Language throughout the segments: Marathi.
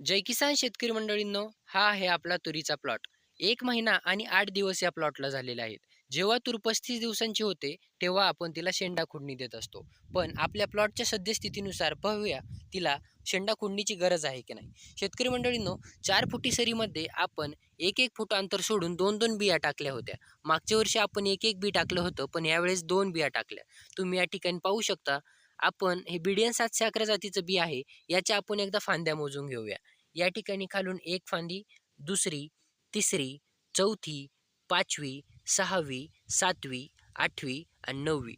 जय किसान शेतकरी मंडळींनो हा आहे आपला तुरीचा प्लॉट एक महिना आणि आठ दिवस या प्लॉटला झालेले आहेत. जेव्हा तूर पस्तीस दिवसांची होते तेव्हा आपण तिला शेंडा खुडणी देत असतो. पण आपल्या प्लॉटच्या सद्यस्थितीनुसार पाहूया तिला शेंडा खुडणीची गरज आहे की नाही. शेतकरी मंडळींनो चार फुटी सरीमध्ये आपण एक एक फूट अंतर सोडून दोन दोन बिया टाकल्या होत्या. मागच्या वर्षी आपण एक एक बी टाकलं होतं पण यावेळेस दोन बिया टाकल्या. तुम्ही या ठिकाणी पाहू शकता आपण हे बिडियन सातशे अकरा जातीचं बी आहे याच्या आपण एकदा फांद्या मोजून घेऊया. या ठिकाणी खालून एक फांदी दुसरी तिसरी चौथी पाचवी सहावी सातवी आठवी आणि नववी.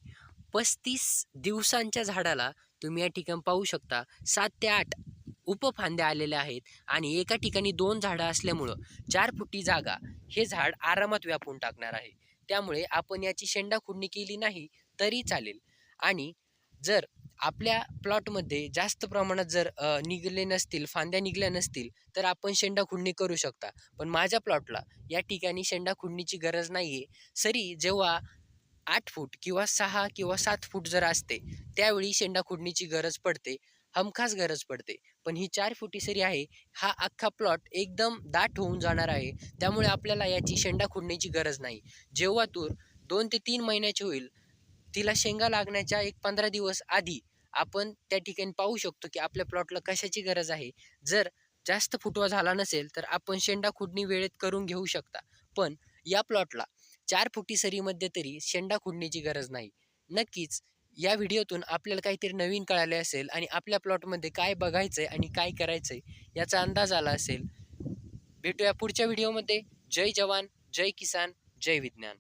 पस्तीस दिवसांच्या झाडाला तुम्ही या ठिकाणी पाहू शकता सात ते आठ उपफांद्या आलेल्या आहेत आणि एका ठिकाणी दोन झाडं असल्यामुळं चार फुटी जागा हे झाड आरामात व्यापून टाकणार आहे. त्यामुळे आपण याची शेंडा खुडणी केली नाही तरी चालेल. आणि जर आपल्या प्लॉटमध्ये जास्त प्रमाणात जर निघले नसतील फांद्या निघल्या नसतील तर आपण शेंडा खुडणी करू शकता. पण माझ्या प्लॉटला या ठिकाणी शेंडा खुडणीची गरज नाही आहे सरी जेव्हा आठ फूट किंवा सहा किंवा सात फूट जर असते त्यावेळी शेंडा खुडणीची गरज पडते हमखास गरज पडते. पण ही चार फुटी सरी आहे हा अख्खा प्लॉट एकदम दाट होऊन जाणार आहे. त्यामुळे आपल्याला याची शेंडा खुडणीची गरज नाही. जेव्हा तूर दोन ते तीन महिन्याची होईल तिला शेंगा लागण्याच्या एक पंधरा दिवस आधी आपण त्या ठिकाणी पाहू शकतो की आपल्या प्लॉटला कशाची गरज आहे. जर जास्त फुटवा झाला नसेल तर आपण शेंडा खुडणी वेळेत करून घेऊ शकता. पण या प्लॉटला चार फुटी सरीमध्ये तरी शेंडा खुडणीची गरज नाही. नक्कीच या व्हिडिओतून आपल्याला काहीतरी नवीन कळाले असेल आणि आपल्या प्लॉटमध्ये काय बघायचं आहे आणि काय करायचं आहे याचा अंदाज आला असेल. भेटूया पुढच्या व्हिडिओमध्ये. जय जवान जय किसान जय विज्ञान.